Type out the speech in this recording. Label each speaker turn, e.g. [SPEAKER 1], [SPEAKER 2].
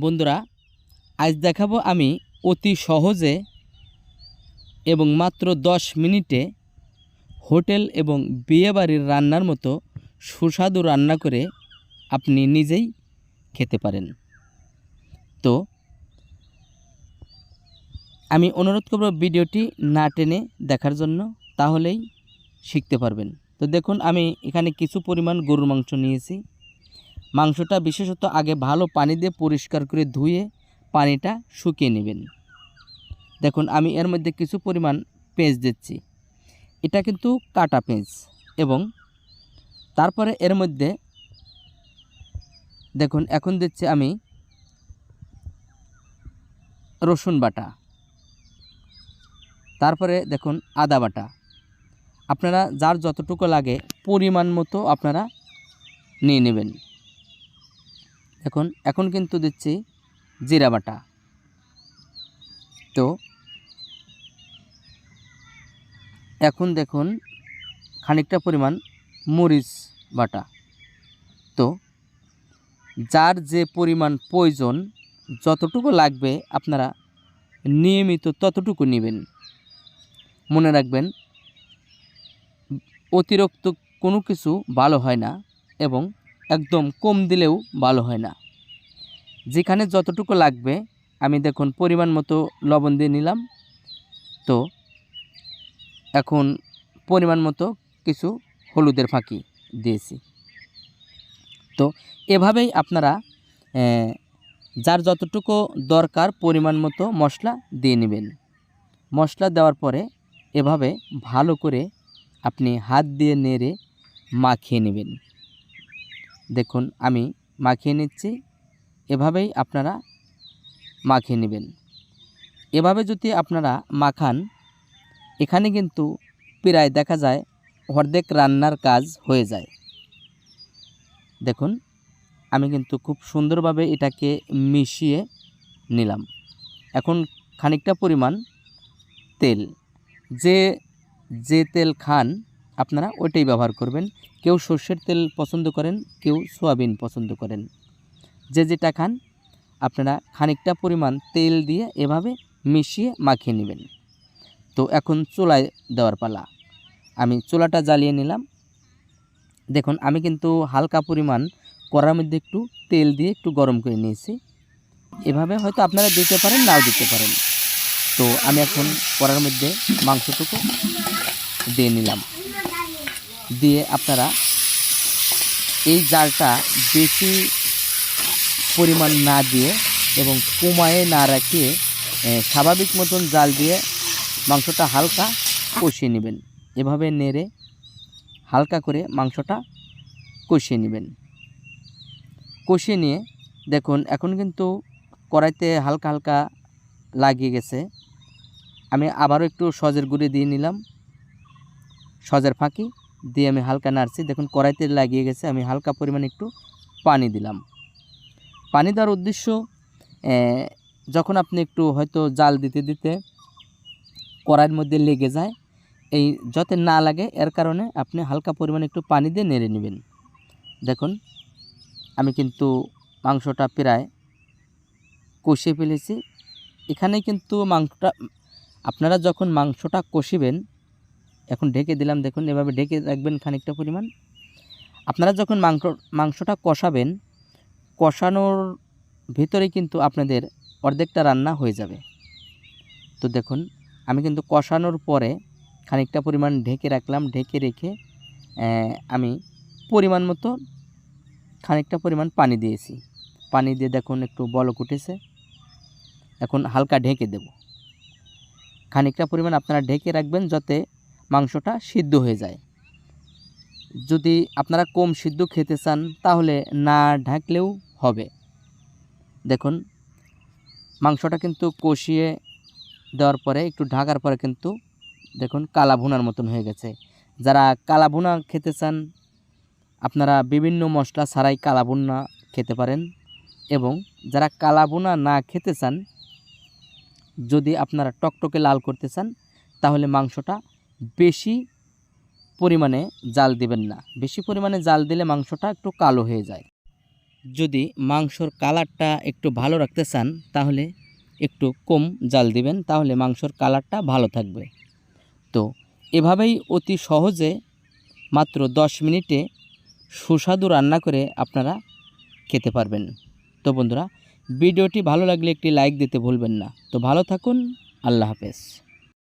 [SPEAKER 1] বন্ধুরা, আজ দেখাবো আমি অতি সহজে এবং মাত্র দশ মিনিটে হোটেল এবং বিয়েবাড়ির রান্নার মতো সুস্বাদু রান্না করে আপনি নিজেই খেতে পারেন। তো, আমি অনুরোধ করব ভিডিওটি না টেনে দেখার জন্য, তাহলেই শিখতে পারবেন। তো দেখুন, আমি এখানে কিছু পরিমাণ গরুর মাংস নিয়েছি। মাংসটা বিশেষত আগে ভালো পানি দিয়ে পরিষ্কার করে ধুয়ে পানিটা শুকিয়ে নেবেন। দেখুন, আমি এর মধ্যে কিছু পরিমাণ পেঁয়াজ দিচ্ছি। এটা কিন্তু কাটা পেঁয়াজ এবং তারপরে এর মধ্যে দেখুন, এখন দিচ্ছি আমি রসুন বাটা। তারপরে দেখুন, আদা বাটা। আপনারা যার যতটুকু লাগে পরিমাণ মতো আপনারা নিয়ে নেবেন। এখন এখন কিন্তু দিচ্ছি জিরা বাটা। তো এখন দেখুন খানিকটা পরিমাণ মরিচ বাটা। তো যার যে পরিমাণ প্রয়োজন, যতটুকু লাগবে আপনারা নিয়মিত ততটুকু নেবেন। মনে রাখবেন, অতিরিক্ত কোনো কিছু ভালো হয় না এবং একদম কম দিলেও ভালো হয় না। যেখানে যতটুকু লাগবে, আমি দেখুন পরিমাণ মতো লবণ দিয়ে নিলাম। তো এখন পরিমাণ মতো কিছু হলুদের ফাঁকি দিয়েছি। তো এভাবেই আপনারা যার যতটুকু দরকার পরিমাণ মতো মশলা দিয়ে নেবেন। মশলা দেওয়ার পরে এভাবে ভালো করে আপনি হাত দিয়ে নেড়ে মাখিয়ে নেবেন। দেখুন, আমি মাখিয়ে নিচ্ছি। এভাবেই আপনারা মাখিয়ে নেবেন। এভাবে যদি আপনারা মাখান, এখানে কিন্তু প্রায় দেখা যায় অর্ধেক রান্নার কাজ হয়ে যায়। দেখুন, আমি কিন্তু খুব সুন্দরভাবে এটাকে মিশিয়ে নিলাম। এখন খানিকটা পরিমাণ তেল। যে যে তেল খান আপনারা ওইটাই ব্যবহার করবেন। কেউ সর্ষের তেল পছন্দ করেন, কেউ সোয়াবিন পছন্দ করেন। যে যেটা খান, আপনারা খানিকটা পরিমাণ তেল দিয়ে এভাবে মিশিয়ে মাখিয়ে নেবেন। তো এখন চুলায় দেওয়ার পালা। আমি চুলাটা জ্বালিয়ে নিলাম। দেখুন, আমি কিন্তু হালকা পরিমাণ কড়ার মধ্যে একটু তেল দিয়ে একটু গরম করে নিয়েছি। এভাবে হয়তো আপনারা দিতে পারেন, নাও দিতে পারেন। তো আমি এখন কড়ার মধ্যে মাংসটুকু দিয়ে নিলাম। দিয়ে আপনারা এই জালটা বেশি পরিমাণ না দিয়ে এবং কমায়ে না রাখিয়ে স্বাভাবিক মতন জাল দিয়ে মাংসটা হালকা কষিয়ে নেবেন। এভাবে নেড়ে হালকা করে মাংসটা কষিয়ে নেবেন। কষিয়ে নিয়ে দেখুন, এখন কিন্তু কড়াইতে হালকা হালকা লাগিয়ে গেছে। আমি আবারও একটু সজের গুঁড়ি দিয়ে নিলাম। সজের ফাঁকি। দিয়ে আমি হালকা নাড়ছি। দেখুন, কড়াইতে লাগিয়ে গেছে। আমি হালকা পরিমাণে একটু পানি দিলাম। পানি দেওয়ার উদ্দেশ্য যখন আপনি একটু হয়তো জাল দিতে দিতে কড়াইয়ের মধ্যে লেগে যায়, এই যাতে না লাগে, এর কারণে আপনি হালকা পরিমাণে একটু পানি দিয়ে নেড়ে নেবেন। দেখুন, আমি কিন্তু মাংসটা প্রায় কষিয়ে ফেলেছি। এখানে কিন্তু মাংসটা, আপনারা যখন মাংসটা কষিবেন এখন ঢেকে দিলাম, দেখুন, এভাবে ঢেকে রাখবেন খানিকটা পরিমাণ। আপনারা যখন মাংস, মাংসটা কষাবেন, কষানোর ভিতরে কিন্তু আপনাদের অর্ধেকটা রান্না হয়ে যাবে। তো দেখুন, আমি কিন্তু কষানোর পরে খানিকটা পরিমাণ ঢেকে রাখলাম, ঢেকে রেখে আমি পরিমাণ মতো খানিকটা পরিমাণ পানি দিয়েছি। পানি দিয়ে দেখুন, একটু বলক উঠেছে। এখন হালকা ঢেকে দেব। খানিকটা পরিমাণ আপনারা ঢেকে রাখবেন যাতে মাংসটা সিদ্ধ হয়ে যায়। যদি আপনারা কম সিদ্ধ খেতে চান, তাহলে না ঢাকলেও হবে। দেখুন, মাংসটা কিন্তু কষিয়ে দেওয়ার পরে, একটু ঢাকার পরে কিন্তু দেখুন কালা ভুনার মতন হয়ে গেছে। যারা কালা ভুনা খেতে চান, আপনারা বিভিন্ন মশলা ছাড়াই কালা ভুনা খেতে পারেন এবং যারা কালা ভুনা না খেতে চান, যদি আপনারা টকটকে লাল করতে চান, তাহলে মাংসটা বেশি পরিমাণে জাল দিবেন না। বেশি পরিমাণে জাল দিলে মাংসটা একটু কালো হয়ে যায়। যদি মাংসর কালারটা একটু ভালো রাখতে চান, তাহলে একটু কম জাল দিবেন, তাহলে মাংসর কালারটা ভালো থাকবে। তো এভাবেই অতি সহজে মাত্র 10 মিনিটে সুস্বাদু রান্না করে আপনারা খেতে পারবেন। তো বন্ধুরা, ভিডিওটি ভালো লাগলে একটি লাইক দিতে ভুলবেন না। তো ভালো থাকুন, আল্লাহ হাফেজ।